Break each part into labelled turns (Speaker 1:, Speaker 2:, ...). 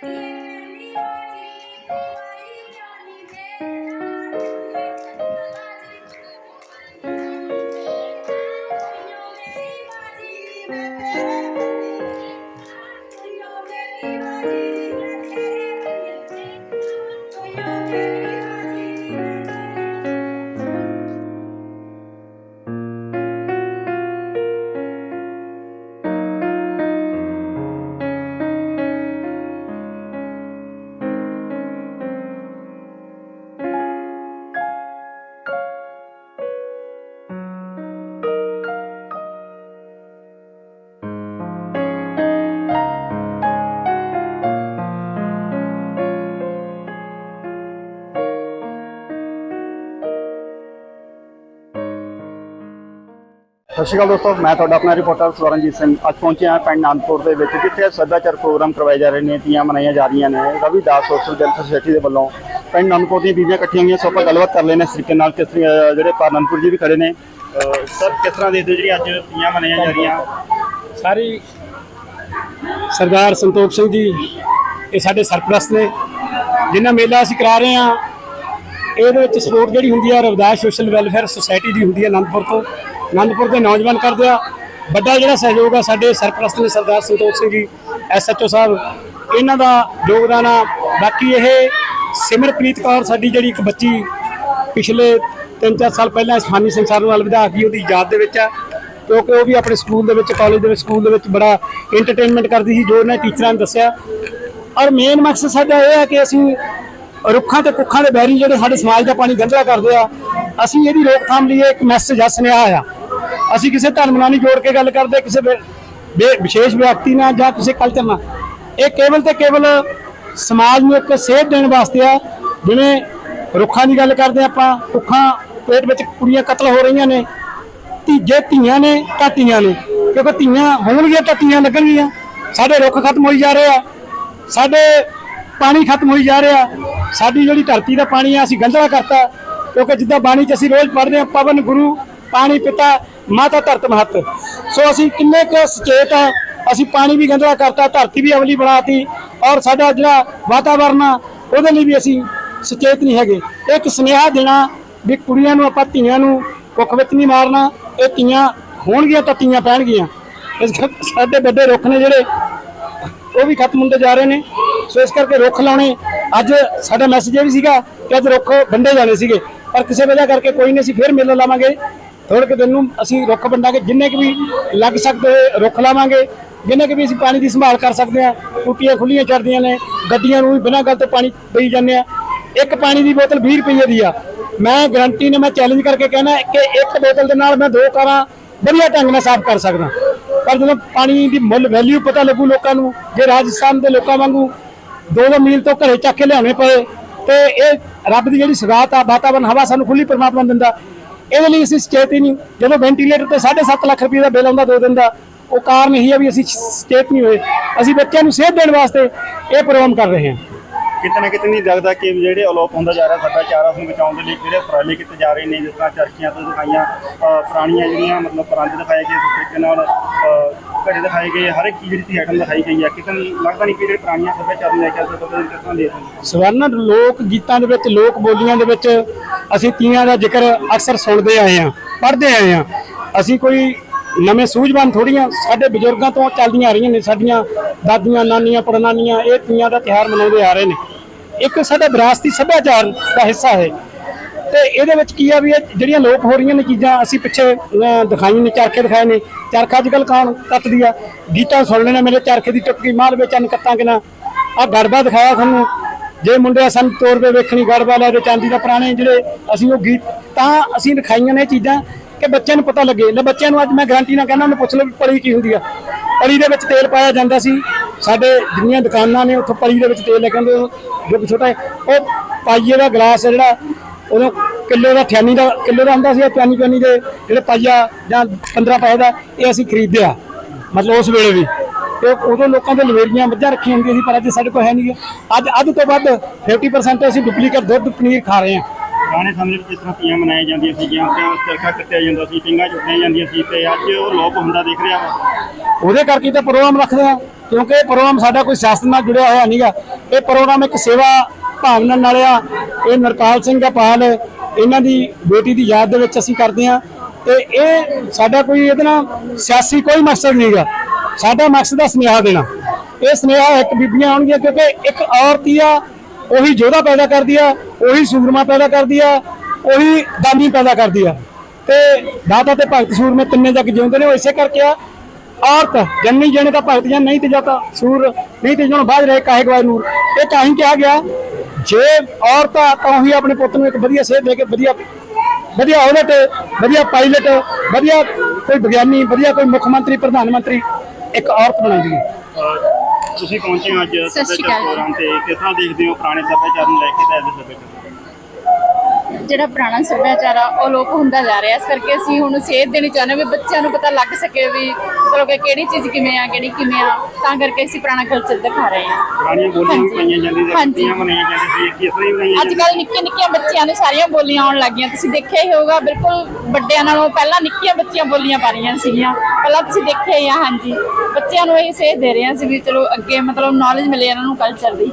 Speaker 1: Thank you. ਸਤਿ ਸ਼੍ਰੀ ਅਕਾਲ ਦੋਸਤੋ, ਮੈਂ ਤੁਹਾਡਾ ਆਪਣਾ ਰਿਪੋਰਟਰ ਸਵਰਨਜੀਤ ਸਿੰਘ। ਅੱਜ ਪਹੁੰਚਿਆ ਹਾਂ ਪਿੰਡ ਆਨੰਦਪੁਰ ਦੇ ਵਿੱਚ, ਜਿੱਥੇ ਸੱਭਿਆਚਾਰ ਪ੍ਰੋਗਰਾਮ ਕਰਵਾਏ ਜਾ ਰਹੇ ਨੇ, ਤੀਆਂ ਮਨਾਈਆਂ ਜਾ ਰਹੀਆਂ ਨੇ। ਰਵਿਦਾਸ ਸੋਸ਼ਲ ਵੈਲਫੇਅਰ ਸੁਸਾਇਟੀ ਦੇ ਵੱਲੋਂ। ਪਿੰਡ ਆਨੰਦਪੁਰ ਦੀਆਂ ਬੀਬੀਆਂ ਇਕੱਠੀਆਂ ਹੋਈਆਂ, ਸੋ ਆਪਾਂ ਗੱਲਬਾਤ ਕਰ ਲੈਣੇ ਇਸ ਤਰੀਕੇ ਨਾਲ ਕਿਸ ਤਰ੍ਹਾਂ- ਜਿਹੜੇ ਪਾਨੰਦਪੁਰ ਜੀ ਵੀ ਖੜੇ ਨੇ, ਅਹ, ਸਰ, ਕਿਸ ਤਰ੍ਹਾਂ ਦੇ ਜਿਹੜੀ ਅੱਜ ਤੀਆਂ ਮਨਾਈਆਂ ਜਾ ਰਹੀਆਂ?
Speaker 2: ਸਾਰੀ ਸਰਦਾਰ ਸੰਤੋਖ ਸਿੰਘ ਜੀ, ਇਹ ਸਾਡੇ ਸਰਪ੍ਰਸਤ ਨੇ ਜਿਨ੍ਹਾਂ ਮੇਲਾ ਅਸੀਂ ਕਰਾ ਰਹੇ ਹਾਂ, ਇਹਦੇ ਵਿੱਚ ਸਪੋਰਟ ਜਿਹੜੀ ਹੁੰਦੀ ਹੈ ਰਵਿਦਾਸ ਸੋਸ਼ਲ ਵੈਲਫੇਅਰ ਸੁਸਾਇਟੀ ਦੀ ਹੁੰਦੀ ਹੈ ਅਨੰਦਪੁਰ ਤੋਂ। ਅਨੰਦਪੁਰ ਦੇ ਨੌਜਵਾਨ ਕਰਦੇ ਆ। ਵੱਡਾ ਜਿਹੜਾ ਸਹਿਯੋਗ ਆ ਸਾਡੇ ਸਰਪ੍ਰਸਤ ਨੇ ਸਰਦਾਰ ਸੰਤੋਖ ਸਿੰਘ ਜੀ ਐਸਐਚਓ ਸਾਹਿਬ, ਇਹਨਾਂ ਦਾ ਯੋਗਦਾਨ ਆ। ਬਾਕੀ ਇਹ ਸਿਮਰਪ੍ਰੀਤ ਕੌਰ ਸਾਡੀ ਜਿਹੜੀ ਇੱਕ ਬੱਚੀ ਪਿਛਲੇ 3-4 ਸਾਲ ਪਹਿਲਾਂ ਸਥਾਨੀ ਫਾਨੀ ਸੰਸਾਰ ਨਾਲ ਵਿਧਾ ਗਈ ਉਹਦੀ ਯਾਦ ਦੇ ਵਿੱਚ ਆ। ਕਿਉਂਕਿ ਉਹ ਵੀ ਆਪਣੇ ਸਕੂਲ ਦੇ ਵਿੱਚ, ਕਾਲਜ ਦੇ ਵਿੱਚ, ਸਕੂਲ ਦੇ ਵਿੱਚ ਬੜਾ ਐਂਟਰਟੇਨਮੈਂਟ ਕਰਦੀ ਸੀ, ਜੋ ਇਹਨਾਂ ਟੀਚਰਾਂ ਨੇ ਦੱਸਿਆ। ਔਰ ਮੇਨ ਮਕਸਦ ਸਾਡਾ ਇਹ ਹੈ ਕਿ ਅਸੀਂ ਰੁੱਖਾਂ ਤੇ ਕੁੱਖਾਂ ਦੇ ਬੈਰੀ ਜਿਹੜੇ ਸਾਡੇ ਸਮਾਜ ਦਾ ਪਾਣੀ ਗੰਦਾ ਕਰਦੇ ਆ, ਅਸੀਂ ਇਹਦੀ ਰੋਕਥਾਮ ਲਈ ਇੱਕ ਮੈਸੇਜ ਆ, ਸੁਨੇਹਾ ਆ। ਅਸੀਂ ਕਿਸੇ ਧਰਮ ਨਾਲ ਨਹੀਂ ਜੋੜ ਕੇ ਗੱਲ ਕਰਦੇ, ਕਿਸੇ ਵਿਸ਼ੇਸ਼ ਵਿਅਕਤੀ ਨਾਲ ਜਾਂ ਕਿਸੇ ਕਲਚਰ ਨਾਲ। ਇਹ ਕੇਵਲ ਤੇ ਕੇਵਲ ਸਮਾਜ ਨੂੰ ਇੱਕ ਸੇਧ ਦੇਣ ਵਾਸਤੇ ਆ, ਜਿਵੇਂ ਰੁੱਖਾਂ ਦੀ ਗੱਲ ਕਰਦੇ ਆਪਾਂ, ਰੁੱਖਾਂ ਪੇਟ ਵਿੱਚ ਕੁੜੀਆਂ ਕਤਲ ਹੋ ਰਹੀਆਂ ਨੇ ਤੀਜੇ ਧੀਆਂ ਨੇ, ਤਾਂ ਧੀਆਂ ਨੇ, ਕਿਉਂਕਿ ਧੀਆਂ ਹੋਣਗੀਆਂ ਤਾਂ ਧੀਆਂ ਲੱਗਣਗੀਆਂ। ਸਾਡੇ ਰੁੱਖ ਖਤਮ ਹੋਈ ਜਾ ਰਹੇ ਆ, ਸਾਡੇ ਪਾਣੀ ਖਤਮ ਹੋਈ ਜਾ ਰਿਹਾ ਸਾਡੀ ਜਿਹੜੀ ਧਰਤੀ ਦਾ ਪਾਣੀ ਆ, ਅਸੀਂ ਗੰਧਲਾ ਕਰਤਾ, ਕਿਉਂਕਿ ਜਿੱਦਾਂ ਬਾਣੀ 'ਚ ਅਸੀਂ ਰੋਜ਼ ਪੜ੍ਹਦੇ ਹਾਂ, ਪਵਨ ਗੁਰੂ ਪਾਣੀ ਪਿਤਾ, ਮਾਤਾ ਧਰਤ ਮਹੱਤ। ਸੋ ਅਸੀਂ ਕਿੰਨੇ ਕੁ ਸੁਚੇਤ ਆ, ਅਸੀਂ ਪਾਣੀ ਵੀ ਗੰਧਲਾ ਕਰਤਾ, ਧਰਤੀ ਵੀ ਅਵਲੀ ਬਣਾਤੀ, ਔਰ ਸਾਡਾ ਜਿਹੜਾ ਵਾਤਾਵਰਨ ਆ, ਉਹਦੇ ਲਈ ਵੀ ਅਸੀਂ ਸੁਚੇਤ ਨਹੀਂ ਹੈਗੇ। ਇੱਕ ਸੁਨੇਹਾ ਦੇਣਾ ਵੀ ਕੁੜੀਆਂ ਨੂੰ, ਆਪਾਂ ਧੀਆਂ ਨੂੰ ਕੁੱਖ ਵਿੱਚ ਨਹੀਂ ਮਾਰਨਾ, ਇਹ ਧੀਆਂ ਹੋਣਗੀਆਂ ਤਾਂ ਧੀਆਂ ਪੈਣਗੀਆਂ। ਇਸ ਸਾਡੇ ਵੱਡੇ ਰੁੱਖ ਨੇ ਜਿਹੜੇ, ਉਹ ਵੀ ਖਤਮ ਹੁੰਦੇ ਜਾ ਰਹੇ ਨੇ। ਸੋ ਇਸ ਕਰਕੇ ਰੁੱਖ ਲਾਉਣੇ, ਅੱਜ ਸਾਡਾ ਮੈਸੇਜ ਇਹ ਵੀ ਸੀਗਾ ਕਿ ਅੱਜ ਰੁੱਖ ਵੰਡੇ ਜਾਣੇ ਸੀਗੇ। ਪਰ ਕਿਸੇ ਵਜ੍ਹਾ ਕਰਕੇ ਕੋਈ ਨਹੀਂ, ਅਸੀਂ ਫੇਰ ਮੇਲਾ ਲਾਵਾਂਗੇ। ਥੋੜੇ ਕੁ ਦਿਨ ਨੂੰ ਅਸੀਂ ਰੁੱਖ ਵੰਡਾਂਗੇ, ਜਿੰਨੇ ਕੁ ਵੀ ਲੱਗ ਸਕਦੇ ਹੋਏ ਰੁੱਖ ਲਾਵਾਂਗੇ, ਜਿੰਨੇ ਕੁ ਵੀ ਅਸੀਂ ਪਾਣੀ ਦੀ ਸੰਭਾਲ ਕਰ ਸਕਦੇ ਹਾਂ, ਟੂਟੀਆਂ ਖੁੱਲੀਆਂ ਚੜਦੀਆਂ ਨੇ, ਗੱਡੀਆਂ ਨੂੰ ਵੀ ਬਿਨਾਂ ਗੱਲ ਤੋਂ ਪਾਣੀ ਪਈ ਜਾਂਦੇ ਆ ਇੱਕ ਪਾਣੀ ਦੀ ਬੋਤਲ 20 ਰੁਪਏ ਦੀ ਆ। ਮੈਂ ਗਰੰਟੀ ਨੇ ਮੈਂ ਚੈਲੰਜ ਕਰਕੇ ਕਹਿਣਾ ਕਿ ਇੱਕ ਬੋਤਲ ਦੇ ਨਾਲ ਮੈਂ ਦੋ ਕਾਰਾਂ ਵਧੀਆ ਢੰਗ ਨਾਲ ਸਾਫ਼ ਕਰ ਸਕਦਾ। ਪਰ ਜਦੋਂ ਪਾਣੀ ਦੀ ਮੁੱਲ ਵੈਲਿਊ ਪਤਾ ਲੱਗੂ ਲੋਕਾਂ ਨੂੰ, ਜੇ ਰਾਜਸਥਾਨ ਦੇ ਲੋਕਾਂ ਵਾਂਗੂ ਦੋ ਦੋ ਮੀਲ ਤੋਂ ਘਰੇ ਚੱਕ ਕੇ ਲਿਆਉਣੇ ਪਏ, ਤੇ ਇਹ ਰੱਬ ਦੀ ਜਿਹੜੀ ਸਗਾਤ ਆ, ਵਾਤਾਵਰਨ, ਹਵਾ ਸਾਨੂੰ ਖੁੱਲੀ ਪਰਮਾਤਮਾ ਦਿੰਦਾ। ਇਹਦੇ ਲਈ ਅਸੀਂ ਸਚੇਤ ਹੀ ਨਹੀਂ। ਜਦੋਂ ਵੈਂਟੀਲੇਟਰ ਤੇ 7.5 ਲੱਖ ਰੁਪਏ ਦਾ ਬਿੱਲ ਆਉਂਦਾ, ਦੋ ਦਿਨ ਦਾ, ਉਹ ਕਾਰਨ ਇਹੀ ਆ ਵੀ ਅਸੀਂ ਸਚੇਤ ਨਹੀਂ ਹੋਏ। ਅਸੀਂ ਬੱਚਿਆਂ ਨੂੰ ਸੇਧ ਦੇਣ ਵਾਸਤੇ ਇਹ ਪ੍ਰੋਗਰਾਮ ਕਰ ਰਹੇ ਹਾਂ।
Speaker 1: ਕਿਤੇ ਨਾ ਕਿਤੇ ਨਹੀਂ ਲੱਗਦਾ ਕਿ ਜਿਹੜੇ ਅਲੋਪ ਹੁੰਦਾ ਜਾ ਰਿਹਾ ਸੱਭਿਆਚਾਰ ਉਸ ਨੂੰ ਬਚਾਉਣ ਦੇ ਲਈ ਕਿਹੜੇ ਉਪਰਾਲੇ ਕੀਤੇ ਜਾ ਰਹੇ ਨੇ, ਜਿਸ ਤਰ੍ਹਾਂ ਚਰਖੀਆਂ ਤੋਂ ਦਿਖਾਈਆਂ ਪੁਰਾਣੀਆਂ ਜਿਹੜੀਆਂ ਮਤਲਬ ਪਰਾਂਦੇ ਦਿਖਾਏ ਗਏ ਇਸ ਤਰੀਕੇ ਨਾਲ ਘੜੇ ਦਿਖਾਏ ਗਏ, ਹਰ ਇੱਕ ਚੀਜ਼ ਦੀ ਆਈਟਮ ਦਿਖਾਈ ਗਈ ਹੈ। ਕਿਤੇ ਲੱਗਦਾ ਨਹੀਂ ਕਿ ਜਿਹੜੇ ਪੁਰਾਣੀਆਂ ਸੱਭਿਆਚਾਰ ਨੂੰ ਲੈ ਕੇ ਅਸੀਂ ਬਦਲ ਕਿਸ ਦੇ
Speaker 2: ਸਵਰਨ, ਲੋਕ ਗੀਤਾਂ ਦੇ ਵਿੱਚ, ਲੋਕ ਬੋਲੀਆਂ ਦੇ ਵਿੱਚ ਅਸੀਂ ਤੀਆਂ ਦਾ ਜ਼ਿਕਰ ਅਕਸਰ ਸੁਣਦੇ ਆਏ ਹਾਂ, ਪੜ੍ਹਦੇ ਆਏ ਹਾਂ। ਅਸੀਂ ਕੋਈ ਨਵੇਂ ਸੂਝਵਾਨ ਥੋੜੀਆਂ ਸਾਡੇ ਬਜ਼ੁਰਗਾਂ ਤੋਂ ਚੱਲਦੀਆਂ ਆ ਰਹੀਆਂ ਨੇ, ਸਾਡੀਆਂ ਦਾਦੀਆਂ, ਨਾਨੀਆਂ ਪੜਨਾਨੀਆਂ ਇਹ ਤੀਆਂ ਦਾ ਤਿਉਹਾਰ ਮਨਾਉਂਦੇ ਆ ਰਹੇ ਨੇ। ਇੱਕ ਸਾਡਾ ਵਿਰਾਸਤੀ ਸੱਭਿਆਚਾਰ ਦਾ ਹਿੱਸਾ ਹੈ ਤੇ ਇਹਦੇ ਵਿੱਚ ਕੀ ਆ ਵੀ ਇਹ ਜਿਹੜੀਆਂ ਲੋਪ ਹੋ ਰਹੀਆਂ ਨੇ ਚੀਜ਼ਾਂ, ਅਸੀਂ ਪਿੱਛੇ ਦਿਖਾਈਆਂ ਨੇ, ਚਰਖੇ ਦਿਖਾਏ ਨੇ। ਚਰਖਾ ਅੱਜ ਕੱਲ੍ਹ ਕੌਣ ਕੱਤਦੀ ਆ? ਗੀਤਾਂ ਸੁਣ ਲੈਣਾ, ਮੇਰੇ ਚਰਖੇ ਦੀ ਟੁੱਟ ਗਈ ਮਾਲ ਵੇਚਣ ਕੱਤਾਂ ਕਿਨਾ ਆ ਗੜਬਾ ਦਿਖਾਇਆ ਤੁਹਾਨੂੰ। ਜੇ ਮੁੰਡੇ ਸਾਨੂੰ ਤੋਰ ਪੇ ਵੇਖਣੀ, ਗੜਬਾ ਲੈ ਤੇ ਚਾਂਦੀ ਦਾ ਪੁਰਾਣੇ ਜਿਹੜੇ ਅਸੀਂ ਉਹ ਗੀਤ, ਤਾਂ ਅਸੀਂ ਦਿਖਾਈਆਂ ਨੇ ਇਹ ਚੀਜ਼ਾਂ। ਕਿ ਬੱਚਿਆਂ ਨੂੰ ਪਤਾ ਲੱਗੇ। ਲੈ ਬੱਚਿਆਂ ਨੂੰ ਅੱਜ ਮੈਂ ਗਾਰੰਟੀ ਨਾਲ ਕਹਿੰਦਾ, ਉਹਨੂੰ ਪੁੱਛ ਲਓ ਵੀ ਪਲੀ ਕੀ ਹੁੰਦੀ ਆ। ਪਲੀ ਦੇ ਵਿੱਚ ਤੇਲ ਪਾਇਆ ਜਾਂਦਾ ਸੀ। ਸਾਡੇ ਜਿੰਨੀਆਂ ਦੁਕਾਨਾਂ ਨੇ ਉੱਥੋਂ ਪਲੀ ਦੇ ਵਿੱਚ ਤੇਲ ਲੈ ਕੇ ਆਉਂਦੇ ਉਹ ਜੋ ਛੋਟਾ ਉਹ ਪਾਈਏ ਦਾ ਗਲਾਸ ਜਿਹੜਾ ਉਦੋਂ ਕਿਲੋ ਦਾ ਠਿਆਨੀ ਦਾ, ਕਿਲੋ ਦਾ ਹੁੰਦਾ ਸੀ ਇਹ ਪਿਆਨੀ ਪਿਆਨੀ ਦੇ ਜਿਹੜੇ ਪਾਈਆ ਜਾਂ 15 ਪੈਸੇ ਦਾ, ਇਹ ਅਸੀਂ ਖਰੀਦਿਆ। ਮਤਲਬ ਉਸ ਵੇਲੇ ਵੀ। ਤੇ ਉਦੋਂ ਲੋਕਾਂ ਦੇ ਲਵੇਰੀਆਂ ਮੱਝਾਂ ਰੱਖੀਆਂ ਹੁੰਦੀਆਂ ਸੀ, ਪਰ ਅੱਜ ਸਾਡੇ ਕੋਲ ਹੈ ਨਹੀਂ। ਗੇ। ਅੱਜ ਅੱਧ ਤੋਂ ਵੱਧ 50% ਅਸੀਂ ਡੁਪਲੀਕੇਟ ਦੁੱਧ ਪਨੀਰ ਖਾ ਰਹੇ ਹਾਂ।
Speaker 1: ਪੁਰਾਣੇ ਸਮੇਂ ਵਿੱਚ ਜਿਸ ਤਰ੍ਹਾਂ ਤੀਆਂ ਮਨਾਈਆਂ ਜਾਂਦੀਆਂ ਸੀਗੀਆਂ, ਤੇ ਚਰਖਾ ਕੱਟਿਆ ਜਾਂਦਾ ਸੀ, ਪਿੰਗਾਂ ਚੁੱਕੀਆਂ ਜਾਂਦੀਆਂ ਸੀ, ਤੇ ਅੱਜ ਉਹ ਲੋਪ ਹੁੰਦਾ ਦਿਖ ਰਿਹਾ ਵਾ।
Speaker 2: ਉਹਦੇ ਕਰਕੇ ਤਾਂ ਪ੍ਰੋਗਰਾਮ ਰੱਖਦੇ ਆ, ਕਿਉਂਕਿ ਇਹ ਪ੍ਰੋਗਰਾਮ ਸਾਡਾ ਕੋਈ ਸਿਆਸਤ ਨਾਲ ਜੁੜਿਆ ਹੋਇਆ ਨਹੀਂਗਾ ਇਹ ਪ੍ਰੋਗਰਾਮ ਇੱਕ ਸੇਵਾ ਭਾਵਨਾ ਨਾਲ ਆ, ਇਹ ਨਰਪਾਲ ਸਿੰਘ ਦਾ ਪਾਲ ਇਹਨਾਂ ਦੀ ਬੇਟੀ ਦੀ ਯਾਦ ਦੇ ਵਿੱਚ ਅਸੀਂ ਕਰਦੇ ਹਾਂ ਤੇ ਇਹ ਸਾਡਾ ਕੋਈ ਇਹਦੇ ਨਾਲ ਸਿਆਸੀ ਕੋਈ ਮਕਸਦ ਨਹੀਂਗਾ ਸਾਡਾ ਮਕਸਦ ਆ ਸੁਨੇਹਾ ਦੇਣਾ। ਇਹ ਸੁਨੇਹਾ ਇੱਕ ਬੀਬੀਆਂ ਆਉਣਗੀਆਂ, ਕਿਉਂਕਿ ਇੱਕ ਔਰਤ ਹੀ ਆ, ਉਹੀ ਯੋਧਾ ਪੈਦਾ ਕਰਦੀ ਆ ਉਹੀ ਸੂਰਮਾ ਪੈਦਾ ਕਰਦੀ ਆ, ਉਹੀ ਦਾਨੀ ਪੈਦਾ ਕਰਦੀ ਆ। ਤੇ ਦਾਤਾ ਤੇ ਭਗਤ ਸੂਰਮੇ ਤਿੰਨੇ ਜੱਗ ਜਿਉਂਦੇ ਨੇ, ਉਹ ਇਸੇ ਕਰਕੇ ਆ। ਔਰਤ ਜੰਨੀ ਜਣੇ ਤਾਂ ਭਗਤ ਜਾਂ ਨਹੀਂ ਤੇ ਜਾਤਾ, ਸੂਰ ਨਹੀਂ ਤੇ ਜਣ ਬਾਜ ਰਹੇ ਕਾਹੇ ਗਵਾਏ ਨੂਰ। ਇਹ ਕਾਹੀਂ ਕਿਹਾ ਗਿਆ, ਜੇ ਔਰਤ ਆ, ਤਾਂ ਉਹੀ ਆਪਣੇ ਪੁੱਤ ਨੂੰ ਇੱਕ ਵਧੀਆ ਸੇਧ ਦੇ ਕੇ ਵਧੀਆ ਵਧੀਆ ਔਲਟ, ਵਧੀਆ ਪਾਇਲਟ, ਵਧੀਆ ਕੋਈ ਵਿਗਿਆਨੀ, ਵਧੀਆ ਕੋਈ ਮੁੱਖ ਮੰਤਰੀ, ਪ੍ਰਧਾਨ ਮੰਤਰੀ ਇੱਕ ਔਰਤ ਬਣਾਉਂਦੀ ਹੈ।
Speaker 1: ਤੁਸੀਂ ਪਹੁੰਚੇ ਹੋ ਅੱਜ
Speaker 3: ਸਤਿ ਸ਼੍ਰੀ
Speaker 1: ਸੱਭਿਆਚਾਰ
Speaker 3: ਅਕਾਲ।
Speaker 1: ਪ੍ਰੋਗਰਾਮ ਤੇ ਕਿਸ ਤਰ੍ਹਾਂ ਦੇਖਦੇ ਹੋ ਪੁਰਾਣੇ ਸੱਭਿਆਚਾਰ ਨੂੰ ਲੈ ਕੇ ਤੇ ਅੱਜ ਦੇ ਸੱਭਿਆਚਾਰ?
Speaker 3: ਜਿਹੜਾ ਪੁਰਾਣਾ ਸੱਭਿਆਚਾਰ ਆ ਉਹ ਲੋਪ ਹੁੰਦਾ ਜਾ ਰਿਹਾ। ਇਸ ਕਰਕੇ ਅਸੀਂ ਹੁਣ ਸੇਧ ਦੇਣੀ ਚਾਹੁੰਦੇ ਵੀ ਬੱਚਿਆਂ ਨੂੰ ਪਤਾ ਲੱਗ ਸਕੇ ਵੀ ਚਲੋ ਕਿ ਕਿਹੜੀ ਚੀਜ਼ ਕਿਵੇਂ ਆ ਕਿਹੜੀ ਕਿਵੇਂ ਆ ਤਾਂ ਕਰਕੇ ਅਸੀਂ ਪੁਰਾਣਾ ਕਲਚਰ ਦਿਖਾ ਰਹੇ ਹਾਂ।
Speaker 1: ਪੁਰਾਣੀਆਂ ਬੋਲੀਆਂ ਵੀ। ਪਾਈਆਂ ਜਾਂਦੀਆਂ ਸੀ। ਕਿੱਤੀਆਂ ਮਨਾਈਆਂ ਜਾਂਦੀਆਂ ਸੀ ਕਿਸ ਤਰ੍ਹਾਂ ਹੀ ਬਣਾਈਆਂ
Speaker 3: ਅੱਜ ਕੱਲ ਨਿੱਕੇ ਨਿੱਕੀਆਂ ਬੱਚਿਆਂ ਨੂੰ ਸਾਰੀਆਂ ਬੋਲੀਆਂ ਆਉਣ ਲੱਗੀਆਂ ਤੁਸੀਂ ਦੇਖਿਆ ਹੀ ਹੋਊਗਾ ਬਿਲਕੁਲ ਵੱਡਿਆਂ ਨਾਲੋਂ ਪਹਿਲਾਂ ਨਿੱਕੀਆਂ ਬੱਚੀਆਂ ਬੋਲੀਆਂ ਪਾ ਰਹੀਆਂ ਸੀਗੀਆਂ। ਪਹਿਲਾਂ ਤੁਸੀਂ ਦੇਖਿਆ ਹੀ ਆ ਹਾਂਜੀ। ਬੱਚਿਆਂ ਨੂੰ ਇਹ ਸੇਧ ਦੇ ਰਹੇ ਹਾਂ ਅਸੀਂ ਵੀ ਚਲੋ ਅੱਗੇ ਮਤਲਬ ਨੌਲੇਜ ਮਿਲੇ ਇਹਨਾਂ ਨੂੰ ਕਲਚਰ ਦੀ।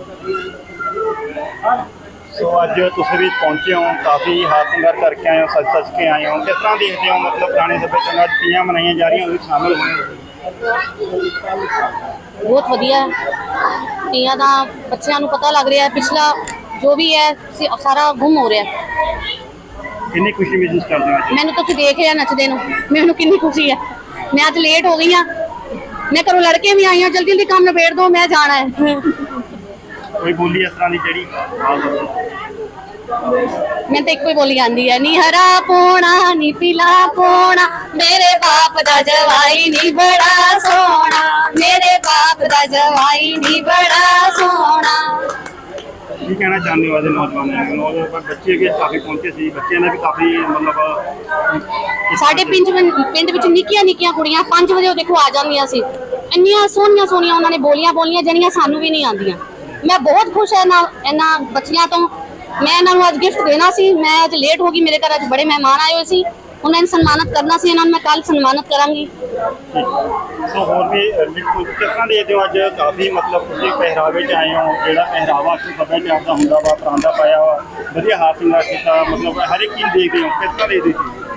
Speaker 1: ਸੋ ਅੱਜ ਤੁਸੀਂ ਵੀ ਪਹੁੰਚੇ ਹੋ ਕਾਫੀ ਹਾਰ ਸ਼ਿੰਗਾਰ ਕਰਕੇ ਆਏ ਹੋ ਸੱਜ ਸੱਜ ਕੇ ਆਏ ਹੋ। ਕਿਸ ਤਰ੍ਹਾਂ ਦੇਖਦੇ ਹੋ ਮਤਲਬ ਪੁਰਾਣੇ ਸੱਭਿਆਚਾਰ ਨਾਲ ਤੀਆਂ ਮਨਾਈਆਂ ਜਾ ਰਹੀਆਂ ਉਹਦੇ ਵਿੱਚ ਸ਼ਾਮਲ ਹੋਏ ਹੋ?
Speaker 4: ਬਹੁਤ ਵਧੀਆ। ਹੈ। ਤੀਆਂ ਦਾ ਬੱਚਿਆਂ ਨੂੰ ਪਤਾ ਲੱਗ ਰਿਹਾ ਹੈ ਪਿਛਲਾ ਜੋ ਵੀ ਹੈ ਸੀ- ਸਾਰਾ ਗੁੰਮ ਹੋ ਰਿਹਾ। ਹੈ।
Speaker 1: ਕਿੰਨੀ ਖੁਸ਼ੀ ਮਹਿਸੂਸ ਕਰਦੇ ਹੋ ਅੱਜ?
Speaker 4: ਮੈਨੂੰ ਤਾਂ ਤੁਸੀਂ ਦੇਖ ਰਿਹਾ ਨੱਚਦੇ ਨੂੰ। ਮੈਨੂੰ ਕਿੰਨੀ ਖੁਸ਼ੀ ਹੈ। ਮੈਂ ਅੱਜ ਲੇਟ ਹੋ ਗਈ ਹਾਂ। ਮੈਂ ਘਰੋਂ ਲੜਕੇ ਵੀ ਆਈ ਹਾਂ ਜਲਦੀ ਜਲਦੀ ਕੰਮ ਨਿਬੇੜ ਦੋ ਮੈਂ ਜਾਣਾ ਹੈ।
Speaker 1: ਕੋਈ ਬੋਲੀ ਇਸ ਤਰ੍ਹਾਂ ਦੀ ਜਿਹੜੀ
Speaker 4: ਮੈਂ ਤਾਂ ਇੱਕੋ ਹੀ ਬੋਲੀ ਆਂਦੀ ਹੈ ਨੀ ਹਰਾ ਪੋਣਾ ਨੀ ਪੀਲਾ ਪੋਣਾ ਮੇਰੇ ਬਾਪ ਦਾ ਜਵਾਈ ਨੀ ਬੜਾ ਸੋਹਣਾ ਮੇਰੇ ਬਾਪ ਦਾ ਜਵਾਈ ਨੀ ਬੜਾ ਸੋਹਣਾ।
Speaker 1: ਕੀ ਕਹਿਣਾ ਚਾਹੁੰਦੇ ਹੋ ਅੱਜ ਨੌਜਵਾਨਾਂ ਨੂੰ? ਨੌਜਵਾਨ ਪਰ ਬੱਚੇ ਅੱਗੇ ਕਾਫੀ ਪਹੁੰਚੇ ਸੀ ਬੱਚਿਆਂ ਨੇ ਵੀ ਕਾਫੀ ਮਤਲਬ
Speaker 4: ਸਾਡੇ ਪਿੰਡ ਵਿੱਚ- ਪਿੰਡ ਵਿੱਚ ਨਿੱਕੀਆਂ ਨਿੱਕੀਆਂ ਕੁੜੀਆਂ 5 ਵਜੇ ਉਹ ਦੇਖੋ ਆ ਜਾਂਦੀਆਂ ਸੀ। ਇੰਨੀਆਂ ਸੋਹਣੀਆਂ ਸੋਹਣੀਆਂ ਉਹਨਾਂ ਨੇ ਬੋਲੀਆਂ ਬੋਲੀਆਂ ਜਿਹੜੀਆਂ ਸਾਨੂੰ ਵੀ ਨਹੀਂ ਆਉਂਦੀਆਂ। ਮੈਂ ਬਹੁਤ ਖੁਸ਼ ਹਾਂ ਇਹਨਾਂ ਇਹਨਾਂ ਬੱਚੀਆਂ ਤੋਂ। ਮੈਂ ਇਹਨਾਂ ਨੂੰ ਅੱਜ ਗਿਫਟ ਦੇਣਾ ਸੀ। ਮੈਂ ਅੱਜ ਲੇਟ ਹੋ ਗਈ। ਮੇਰੇ ਘਰ ਅੱਜ ਬੜੇ ਮਹਿਮਾਨ ਆਏ ਹੋਏ ਸੀ। ਉਹਨਾਂ ਨੂੰ ਸਨਮਾਨਿਤ ਕਰਨਾ ਸੀ। ਇਹਨਾਂ ਨੂੰ ਮੈਂ ਕੱਲ ਸਨਮਾਨਿਤ ਕਰਾਂਗੀ।
Speaker 1: ਸੋ ਹੋਰ ਵੀ ਬਿਲਕੁਲ ਕਿਸ ਤਰ੍ਹਾਂ ਦੇਖਦੇ ਅੱਜ ਕਾਫੀ, ਮਤਲਬ ਤੁਸੀਂ ਪਹਿਰਾਵੇ ਚ ਆਏ ਹੋ। ਜਿਹੜਾ ਪਹਿਰਾਵਾ ਅਕਸਰ ਸੱਭਿਆਚਾਰ ਦਾ ਹੁੰਦਾ ਵਾ, ਪਰਾਂਦਾ ਪਾਇਆ ਵਾ। ਵਧੀਆ ਹਾਰ ਸ਼ਿੰਗਾਰ ਕੀਤਾ। ਮਤਲਬ ਹਰ ਇੱਕ ਚੀਜ਼ ਦੇਖਦੇ ਹੋ। ਕਿਸ ਤਰ੍ਹਾਂ ਦੇਖਦੇ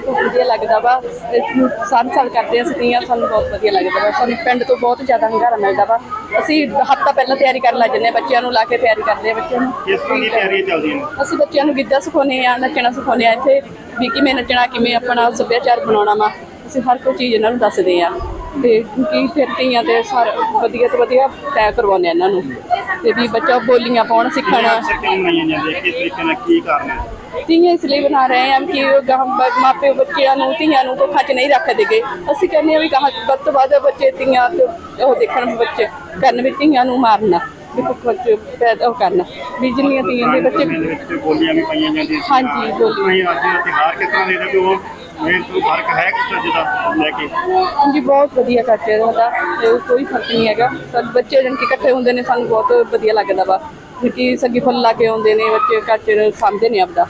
Speaker 1: ਹੋ
Speaker 5: ਵਧੀਆ ਲੱਗਦਾ ਵਾ। ਇਸ ਸਾਲ ਸਾਲ ਕਰਦੇ ਅਸੀਂ ਤੀਆਂ ਸਾਨੂੰ ਬਹੁਤ ਵਧੀਆ ਲੱਗਦਾ ਵਾ। ਸਾਨੂੰ ਪਿੰਡ ਤੋਂ ਬਹੁਤ ਜ਼ਿਆਦਾ ਹੰਗਾਰਾ ਮਿਲਦਾ ਵਾ। ਅਸੀਂ ਹਫਤਾ ਪਹਿਲਾਂ ਤਿਆਰੀ ਕਰਨ ਲੱਗ ਜੰਨੇ ਬੱਚਿਆਂ ਨੂੰ ਲਾ ਕੇ ਤਿਆਰੀ ਕਰਦੇ ਆ ਬੱਚਿਆਂ ਨੂੰ
Speaker 1: ਕਿਸ ਤਰ੍ਹਾਂ ਦੀ ਤਿਆਰੀਆਂ ਚੱਲਦੀਆਂ ਨੇ
Speaker 5: ਅਸੀਂ ਬੱਚਿਆਂ ਨੂੰ ਗਿੱਧਾ ਸਿਖਾਉਂਦੇ ਆ ਨੱਚਣਾ ਸਿਖਾਉਂਦੇ ਆ ਇੱਥੇ ਵੀ ਕਿਵੇਂ ਨੱਚਣਾ ਕਿਵੇਂ ਆਪਣਾ ਸੱਭਿਆਚਾਰ ਬਣਾਉਣਾ ਵਾ। ਅਸੀਂ ਹਰ ਕੋਈ ਚੀਜ਼ ਇਹਨਾਂ ਨੂੰ ਦੱਸਦੇ ਆ ਤੇ ਕੀ ਫਿਰ ਤੀਆਂ ਤੇ ਸਾਰਾ ਵਧੀਆ ਤੋਂ ਵਧੀਆ ਤੈਅ ਕਰਵਾਉਂਦੇ ਆ ਇਹਨਾਂ ਨੂੰ। ਤੇ ਵੀ ਬੱਚਾ ਬੋਲੀਆਂ ਪਾਉਣ ਸਿੱਖਣਾ।
Speaker 1: ਕਿਸ ਤਰੀਕੇ ਨਾਲ ਕੀ ਕਾਰਨ
Speaker 5: ਤੀਆਂ ਇਸ ਲਈ ਬਣਾ ਰਹੇ ਹਾਂ ਕਿ ਉਹ ਗਾਂ ਮਾਪੇ ਬੱਚਿਆਂ ਨੂੰ ਧੀਆਂ ਨੂੰ ਕੋਖਾਂ 'ਚ ਨਹੀਂ ਰੱਖਦੇਗੇ ਅਸੀਂ ਕਹਿੰਦੇ ਹਾਂ ਵੀ ਗਾਂ ਵੱਧ ਤੋਂ ਵੱਧ ਬੱਚੇ ਧੀਆਂ ਤੇ ਉਹ ਦੇਖਣ ਬੱਚੇ ਕਰਨ ਵੀ ਧੀਆਂ ਨੂੰ ਮਾਰਨਾ ਵੀ ਕੁੱਖ 'ਚ ਪੈਦਾ ਕਰਨਾ। ਵੀ ਜਿੰਨੀਆਂ ਧੀਆਂ ਦੇ ਬੱਚੇ
Speaker 1: ਦੇ ਬੋਲੀਆਂ ਵੀ ਪਾਈਆਂ ਜਾਂਦੀਆਂ
Speaker 5: ਹਾਂਜੀ, ਬੋਲੀ।
Speaker 1: ਨਹੀਂ ਅੱਜ ਦਾ ਤਿਉਹਾਰ ਕਿਸ ਤਰ੍ਹਾਂ ਦੇਖਦੇ ਕਿ ਉਹ ਮੇਨ ਤੋਂ ਫ਼ਰਕ ਹੈ ਕਿਸ ਤਰ੍ਹਾਂ ਲੈ ਕੇ?
Speaker 5: ਹਾਂਜੀ, ਬਹੁਤ ਵਧੀਆ ਕਰਦੇ ਉਹਦਾ ਤੇ ਕੋਈ ਫ਼ਰਕ ਨਹੀਂ ਹੈਗਾ। ਸਭ ਬੱਚੇ ਜਨ ਕੇ ਇਕੱਠੇ ਹੁੰਦੇ ਨੇ, ਸਾਨੂੰ ਬਹੁਤ ਵਧੀਆ ਲੱਗਦਾ ਵਾ। ਕਿ ਸੱਗੀ ਫੁੱਲ ਲਾ ਕੇ ਆਉਂਦੇ ਨੇ, ਬੱਚੇ ਕਲਚਰ ਸਾਂਭਦੇ ਨੇ ਆਪਦਾ।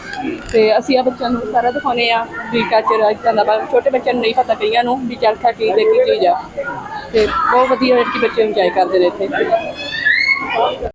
Speaker 5: ਤੇ ਅਸੀਂ ਆ ਬੱਚਿਆਂ ਨੂੰ ਸਾਰਾ ਦਿਖਾਉਂਦੇ ਆ ਵੀ ਕਲਚਰ ਇਦਾਂ ਦਾ ਵਾ। ਛੋਟੇ ਬੱਚਿਆਂ ਨੂੰ ਨਹੀਂ ਪਤਾ ਕਈਆਂ ਨੂੰ ਵੀ ਚਰਖਾ ਕੀ ਤੇ ਕੀ ਚੀਜ਼ ਆ। ਤੇ ਬਹੁਤ ਵਧੀਆ ਕਿ ਬੱਚੇ ਇੰਜੋਏ ਕਰਦੇ ਨੇ ਇੱਥੇ।